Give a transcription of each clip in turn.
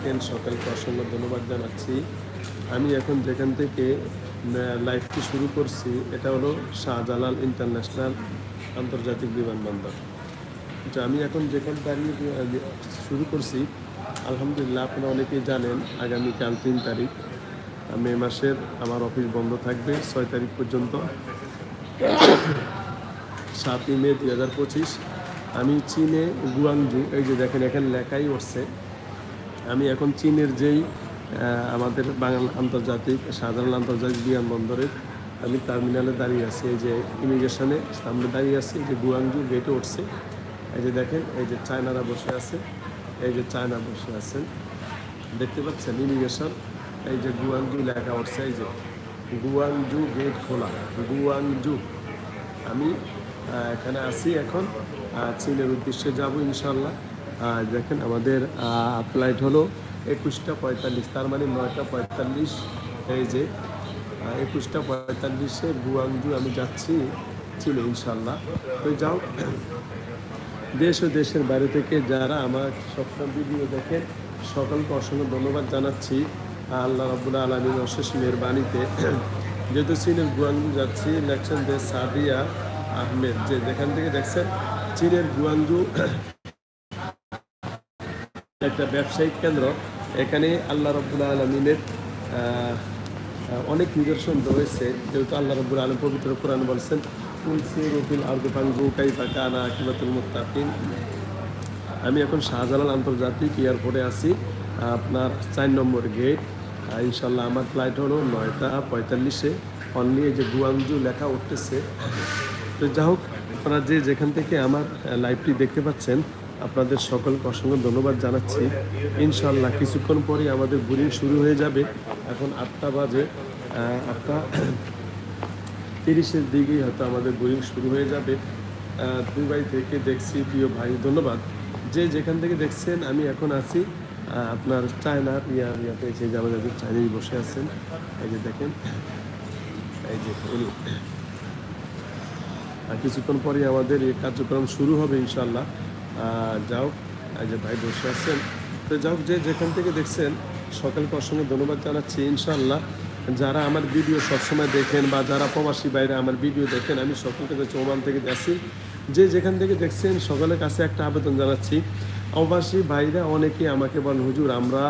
দেখেন সকালকে অসংখ্য ধন্যবাদ জানাচ্ছি। আমি এখন যেখান থেকে লাইফটি শুরু করছি, এটা হলো শাহজালাল ইন্টারন্যাশনাল আন্তর্জাতিক বিমানবন্দর। তো আমি এখন যেখানে দাঁড়িয়ে শুরু করছি, আলহামদুলিল্লাহ আপনারা অনেকেই জানেন, আগামীকাল তিন তারিখ মে মাসের আমার অফিস বন্ধ থাকবে, ছয় তারিখ পর্যন্ত। সাতই মে দুই হাজার পঁচিশ। আমি চীনে গুয়াংজু এই যে দেখেন, এখানে লেখাই উঠছে। আমি এখন চীনের যেই আমাদের বাংলা আন্তর্জাতিক, সাধারণ আন্তর্জাতিক বিমানবন্দরের আমি টার্মিনালে দাঁড়িয়ে আছি। এই যে ইমিগ্রেশনে সামনে দাঁড়িয়ে আছি, এই যে গুয়াংজু গেটে উঠছে। এই যে দেখেন, এই যে চায়নারা বসে আছে, এই যে চায়না বসে আছেন। দেখতে পাচ্ছেন ইমিগ্রেশন এই যে গুয়াংজু লেখা উঠছে, এই যে গুয়াংজু গেট খোলা গুয়াংজু আমি এখানে আছি এখন চীনের উদ্দেশ্যে যাব ইনশাল্লাহ দেখেন আমাদের ফ্লাইট হলো একুশটা পঁয়তাল্লিশ, তার মানে নয়টা পঁয়তাল্লিশ। এই যে একুশটা পঁয়তাল্লিশে গুয়াংজু আমি যাচ্ছি ছিল ইনশাল্লাহ তো যাও, দেশ ও দেশের বাইরে থেকে যারা আমার সবসময় ভিডিও দেখেন সকলকে অসংখ্য ধন্যবাদ জানাচ্ছি। আল্লাহ রাবুল আলমীর অশেষ মেহরবানিতে। যেহেতু চীনের গুয়াংজু যাচ্ছি লেখছেন যে সাদিয়া আহমেদ, যে যেখান থেকে দেখছেন, চীনের গুয়াংজু একটা ব্যবসায়িক কেন্দ্র। এখানে আল্লাহ রব্বুল আলমিনের অনেক নিদর্শন রয়েছে। যেহেতু আল্লাহ রব্বুল আলম পবিত্র কোরআন বলছেন তুলসি রফিল আর্দুফাঙ্গু কাইফা কানা কিবাতুল মুত্তাকিন। আমি এখন শাহজালাল আন্তর্জাতিক এয়ারপোর্টে আছি। আপনার চার নম্বর গেট। ইনশাল্লাহ আমার ফ্লাইট হলো নয়টা পঁয়তাল্লিশে। অনলি এই যে গুয়াংজু লেখা উঠতেছে। তো যা হোক, আপনারা যে যেখান থেকে আমার লাইভটি দেখতে পাচ্ছেন আপনাদের সকলকে অসংখ্য ধন্যবাদ জানাচ্ছি। ইনশাল্লাহ কিছুক্ষণ পরেই আমাদের বোরিং শুরু হয়ে যাবে। এখন আটটা বাজে আটটা তিরিশের দিকেই হয়তো আমাদের বোরিং শুরু হয়ে যাবে। দুবাই থেকে দেখছি, প্রিয় ভাই, ধন্যবাদ। যে যেখান থেকে দেখছেন, আমি এখন আছি আপনার চায়নার ইয়ার ইয়াতে এসে যে আমাদের চাইনিজ বসে আছেন। এই যে দেখেন, এই যে উনি। কিছুক্ষণ পরে আমাদের এই কার্যক্রম শুরু হবে ইনশাল্লাহ যাও যে ভাই বসে আছেন। তো যাও, যে যেখান থেকে দেখছেন, সকালকে অসংখ্য ধন্যবাদ জানাচ্ছি ইনশাল্লাহ যারা আমার ভিডিও সবসময় দেখেন বা যারা প্রবাসী বাইরে আমার ভিডিও দেখেন, আমি সকলকে যাচ্ছি ওমান থেকে যাচ্ছি। যে যেখান থেকে দেখছেন, সকলের কাছে একটা আবেদন জানাচ্ছি। প্রবাসী ভাইরা অনেকে আমাকে বলেন, হুজুর, আমরা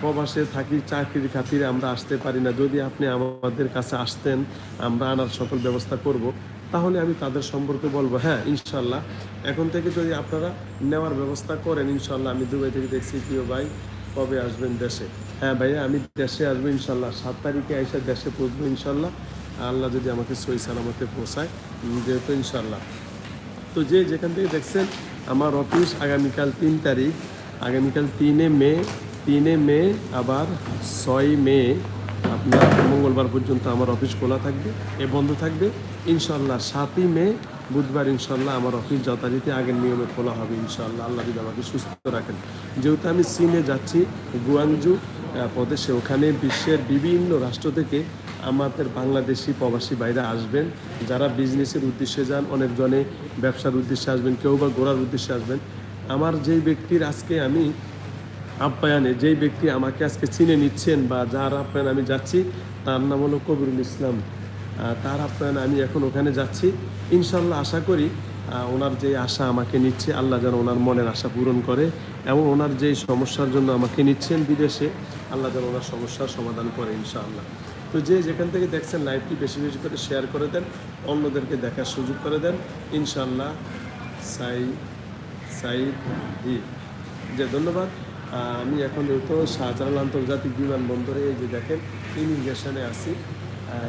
প্রবাসে থাকি, চাকরির খাতিরে আমরা আসতে পারি না। যদি আপনি আমাদের কাছে আসতেন, আমরা আনার সকল ব্যবস্থা করব। তাহলে আমি তাদের সম্পর্কে বলব। হ্যাঁ ইনশাল্লাহ। এখন থেকে যদি আপনারা নেওয়ার ব্যবস্থা করেন, ইনশাল্লাহ আমি দুবাই থেকে দেখছি প্রিয় ভাই কবে আসবেন দেশে। হ্যাঁ ভাইয়া, আমি দেশে আসব ইনশাল্লাহ। সাত তারিখে এসে দেশে পৌঁছবো ইনশাল্লাহ। আল্লাহ যদি আমাকে সই সালামতে পৌঁছায়, যেহেতু ইনশাল্লাহ। তো যে যেখান থেকে দেখছেন, আমার অফিস আগামীকাল তিন তারিখ। আগামীকাল তিনে মে তিনে মে, আবার ছয় মে। আপনার মঙ্গলবার পর্যন্ত আমার অফিস খোলা থাকবে, এ বন্ধ থাকবে। ইনশাল্লাহ সাতই মে, বুধবার ইনশাল্লাহ আমার অফিস যথারীতি আগের নিয়মে খোলা হবে ইনশাল্লাহ। আল্লাহ যদি আমাকে সুস্থ রাখেন। যেহেতু আমি চীনে যাচ্ছি গুয়াংজু প্রদেশে ওখানে বিশ্বের বিভিন্ন রাষ্ট্র থেকে আমাদের বাংলাদেশি প্রবাসী বাইরে আসবেন। যারা বিজনেসের উদ্দেশ্যে যান, অনেকজনে ব্যবসার উদ্দেশ্যে আসবেন, কেউ বা ঘোরার উদ্দেশ্যে আসবেন। আমার যেই ব্যক্তির আজকে আমি আপ্যায়নে, যেই ব্যক্তি আমাকে আজকে চিনে নিচ্ছেন বা যার আপ্যায়নে আমি যাচ্ছি, তার নাম হলো কবিরুল ইসলাম। তার আপ্যায়নে আমি এখন ওখানে যাচ্ছি। ইনশাল্লাহ আশা করি ওনার যে আশা আমাকে নিচ্ছে, আল্লাহ যেন ওনার মনের আশা পূরণ করে এবং ওনার যেই সমস্যার জন্য আমাকে নিচ্ছেন বিদেশে, আল্লাহ যেন ওনার সমস্যার সমাধান করে ইনশাআল্লাহ। তো যে যেখান থেকে দেখছেন লাইভটি বেশি বেশি করে শেয়ার করে দেন, অন্যদেরকে দেখার সুযোগ করে দেন। ইনশাআল্লাহ, সাই, সাইদ হি যে ধন্যবাদ। আমি এখন তো শাহজালাল আন্তর্জাতিক বিমানবন্দরে এই যে দেখেন, ইমিগ্রেশনে আছি।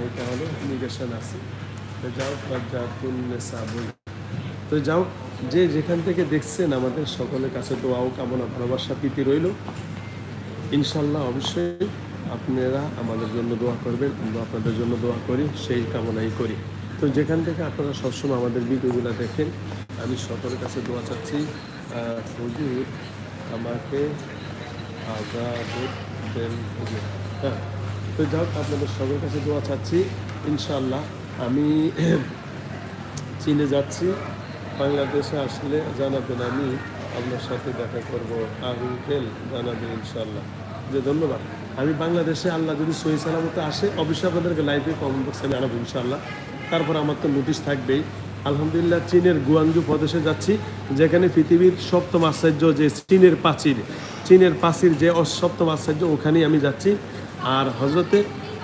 এটা হলো ইমিগ্রেশন আছে। তো যাও রাজ্জাতুন্নেসা বই তো যাও, যে যেখান থেকে দেখছেন আমাদের সকলের কাছে দোয়াও, কামনা, ভালোবাসা, প্রীতি রইল। ইনশাল্লাহ অবশ্যই আপনারা আমাদের জন্য দোয়া করবেন, আমরা আপনাদের জন্য দোয়া করি, সেই কামনাই করি। তো যেখান থেকে আপনারা সবসময় আমাদের ভিডিওগুলো দেখেন, আমি সকলের কাছে দোয়া চাচ্ছি হুজুর, আমাকে আজাদ দেন হ্যাঁ। তো যাই হোক, আপনাদের সবার কাছে দোয়া চাচ্ছি ইনশাল্লাহ আমি চীনে যাচ্ছি, বাংলাদেশে আসলে জানাবেন আমি, আপনার সাথে দেখা করব আঙ্কেল জানাবে ইনশাল্লাহ যে ধন্যবাদ। আমি বাংলাদেশে আল্লাহ যদি সহি সালামতে আসে, অবশ্যই আপনাদেরকে লাইভে কমেন্ট বক্সে আমি আনাবো ইনশাল্লাহ তারপর আমার তো নোটিশ থাকবেই। আলহামদুলিল্লাহ, চীনের গুয়াংজু প্রদেশে যাচ্ছি, যেখানে পৃথিবীর সপ্তম আশ্চর্য যে চীনের প্রাচীর চীনের প্রাচীর যে সপ্তম আশ্চর্য, ওখানেই আমি যাচ্ছি। আর হজরতে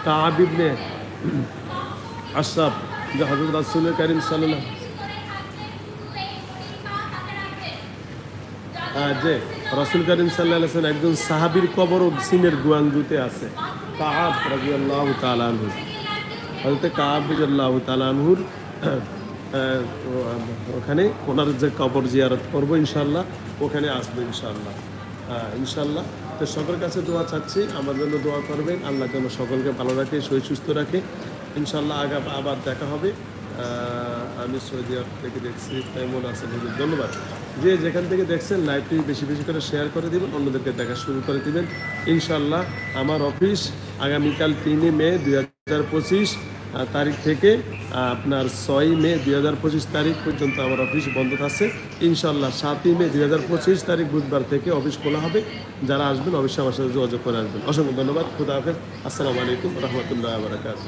কাবিবনে আশরাফ, যে হজরত রাসুল করিম সাল্লাহ যে রসুল করিম সাল্লাহ একজন সাহাবির কবরও চীনের গুয়াংজুতে আছে কাহাব রাজি আল্লাহ তালানহু হজরতে কাহাব রাজি আল্লাহ তালানহুর ওখানে ওনার যে কবর জিয়ারত করব ইনশাল্লাহ ওখানে আসব ইনশাল্লাহ ইনশাল্লাহ তো সকলের কাছে দোয়া চাচ্ছি, আমার জন্য দোয়া করবেন। আল্লাহ যেন সকলকে ভালো রাখে, শরীর সুস্থ রাখে। ইনশাল্লাহ আগা আবার দেখা হবে। আমি সৌদি আরব থেকে দেখছি কেমন আছেন হুজুর? ধন্যবাদ। যে যেখান থেকে দেখছেন লাইভটি বেশি বেশি করে শেয়ার করে দিবেন, অন্যদেরকে দেখা শুরু করে দিবেন। ইনশাল্লাহ আমার অফিস আগামীকাল তিনে মে দুই হাজার পঁচিশ তারিখ থেকে আপনার ছয় মে দুই হাজার পঁচিশ তারিখ পর্যন্ত আমার অফিস বন্ধ থাকছে। ইনশাল্লাহ সাতই মে দুই হাজার পঁচিশ তারিখ বুধবার থেকে অফিস খোলা হবে। যারা আসবেন, অবশ্যই আমার সাথে যোগাযোগ করে আসবেন। অসংখ্য ধন্যবাদ। খুদা হাফেজ। আসসালামু আলাইকুম রহমতুল্লাহ বারকাত